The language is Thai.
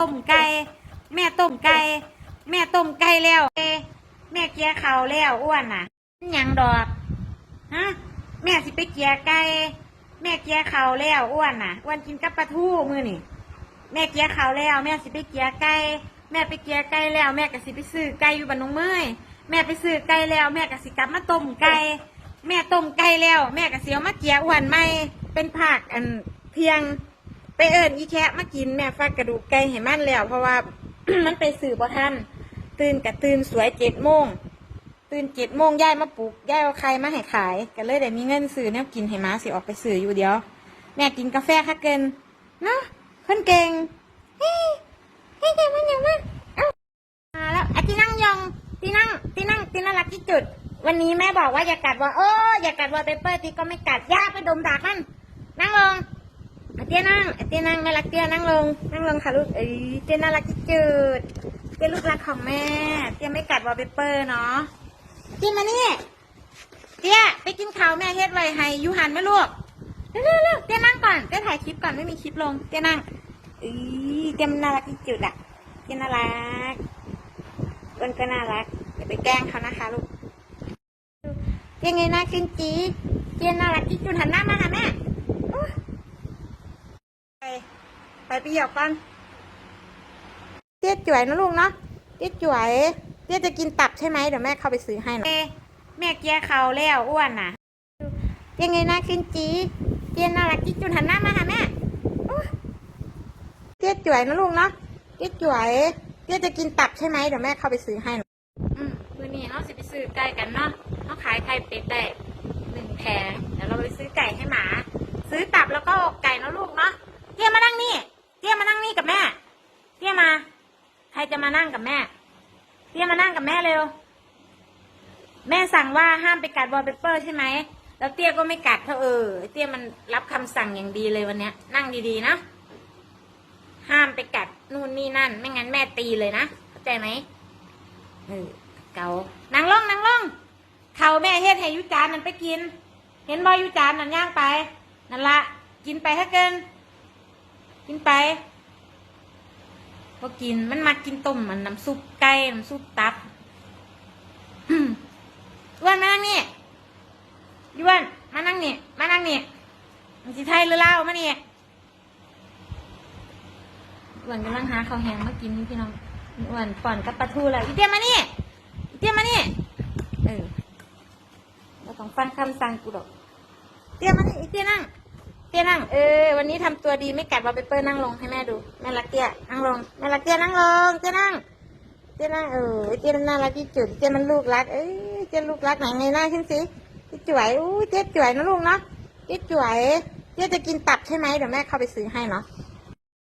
ต้มไก่แม่ต้มไก่แม่ต้มไก่แล้วแม่เกียเขาวแล้วอ้วนน่ะยังดอกฮะแม่สิไปเกียไก่แม่เกียเขาวแล้วอ้วนน่ะอ้วนกินกับปลาทูมือนี่แม่เกียเขาวแล้ว แม่สิไปเกียไก่แม่ไปเกียไก่แล้ว แม่ก็สิไปซื้อไก่อยู่บ้านนองเมยแม่ไปซื้อไก่แล้ว แม่ก็สิกลับมาต้มไก่แม่ต้มไก่แล้ว แม่ก็สิเอามาเกียอ้วนไม่เป็นผักอันเพียง ไปเอิญอีแคะมากินแม่ฟักกระดูกไก่ให้มันแล้ว เพราะว่า มันไปสื่อบ่ทันตื่นกับตื่นสวยเจ็ดโมงตื่นเจ็ดโมงย่ายมาปลูกย่ายเอาใครมาให้ขายก็เลยได้มีเงินซื้อเนี่ยกินให้มาสิออกไปซื้ออยู่เดียว แม่กินกาแฟค่ะเกินเนาะคนเก่งเฮ้ยเฮ้ยเก่งมันอย่างมากเอ้ามาแล้วอะที่นั่งยองที่นั่งที่นั่งที่น่ารักที่จุด วันนี้แม่บอกว่าอย่ากัดว่าโอ้อย่ากัดว่าเปเปอร์ที่ก็ไม่กัดย่าไปดมดากมันนั่งลงอะเตี้ย นั่งอะเตี้ยนั่งไม่รักเตี้ยนั่งลง นั่งลงค่ะลูกเอ้ยเตี้ยน่ารักที่จืดเตี้ยลูกรักของแม่ เตี้ยไม่กัดวอลเปเปอร์เนาะเตี้ยมานี่เตี้ยไปกินข้าวแม่เฮ็ดไว้ให้ยูหันไหมลูกเร็วๆเร็วๆเตี้ยนั่งก่อนเตี้ยถ่ายคลิปก่อนไม่มีคลิปลง เตี้ยนั่งเอ้ยเตี้ยนน่ารักที่จืดอะเตี้ยน่ารักอ้วนก็น่ารักอย่าไปแกล้งเขานะคะลูกเตี้ยไงนะกินจีเตี้ยน่ารักที่จุดหันหน้ามาหาแม่อุ๊ย ไป ไปไปเหยียบกันเตี้ยจ่วยนะลูกเนาะเตี้ยจ่วยเตี้ยจะกินตับใช่ไหมเดี๋ยวแม่เข้าไปซื้อให้หน่อยแม่เกียเขาแล้วอ้วนน่ะเตี้ยไงน่าขึ้นจีเตี้ยน่ารักจีจุนหันหน้ามาหาแม่อุ๊ยเตี้ยจ่วยนะลูกเนาะเตี้ยจ่วยเตี้ยจะกินตับใช่ไหมเดี๋ยวแม่เข้าไปซื้อให้หน่อยอืมคืนนี้เนาะสิไปซื้อไก่กันเนาะเขาขายไข่เป็ดได้หนึ่งแพงเดี๋ยวเราไปซื้อไก่ให้หมา นี่กับแม่ เตี้ยมา ใครจะมานั่งกับแม่ เตี้ยมานั่งกับแม่เร็ว แม่สั่งว่าห้ามไปกัดวอลเปเปอร์ใช่ไหม แล้วเตี้ยก็ไม่กัดเท่าเออ เตี้ยมันรับคำสั่งอย่างดีเลยวันเนี้ย นั่งดีๆนะ ห้ามไปกัดนู่นนี่นั่น ไม่งั้นแม่ตีเลยนะ เข้าใจไหมเออเกานังล่องนังล่องเขาแม่เฮ็ดให้ยุจานมันไปกิน เห็นบอยุจานนั่นย่างไป นั่นละกินไปถ้าเกินกินไป พอกินมันมากินต้มมันน้ำซุปไก่น้ำซุปตับอ้วนมานั่งนี่ย้วนมานั่งนี่มานั่งนี่มันสิไทยหรือเล่ามานี่อ้วนกำลังหาข้าวแห้งมากินนี่พี่น้องอ้วนป่อนกับปลาทูแล้วอีเตี้ยมานี่อีเตี้ยมานี่เออเราต้องฟังคำสั่งกูดอกเตี้ยมานี่อีเตี้ยนั่ง เตี้ยนั่ง เออ วันนี้ทำตัวดีไม่กัดวอลเปเปอร์นั่งลงให้แม่ดู แม่รักเตี้ยนั่งลง แม่รักเตี้ยนั่งลง เตี้ยนั่ง เตี้ยนั่งเออเตี้ยนน่ารักที่จุด เตี้ยมันลูกรัก เอ้ย เตี้ยลูกรักไหนไงหน้าขึ้นสิเตี้ยจ่วยอู้เตี้ยจ่วยนะลูกเนาะ เตี้ยจ่วย เตี้ยจะกินตับใช่ไหมเดี๋ยวแม่เข้าไปซื้อให้เนาะ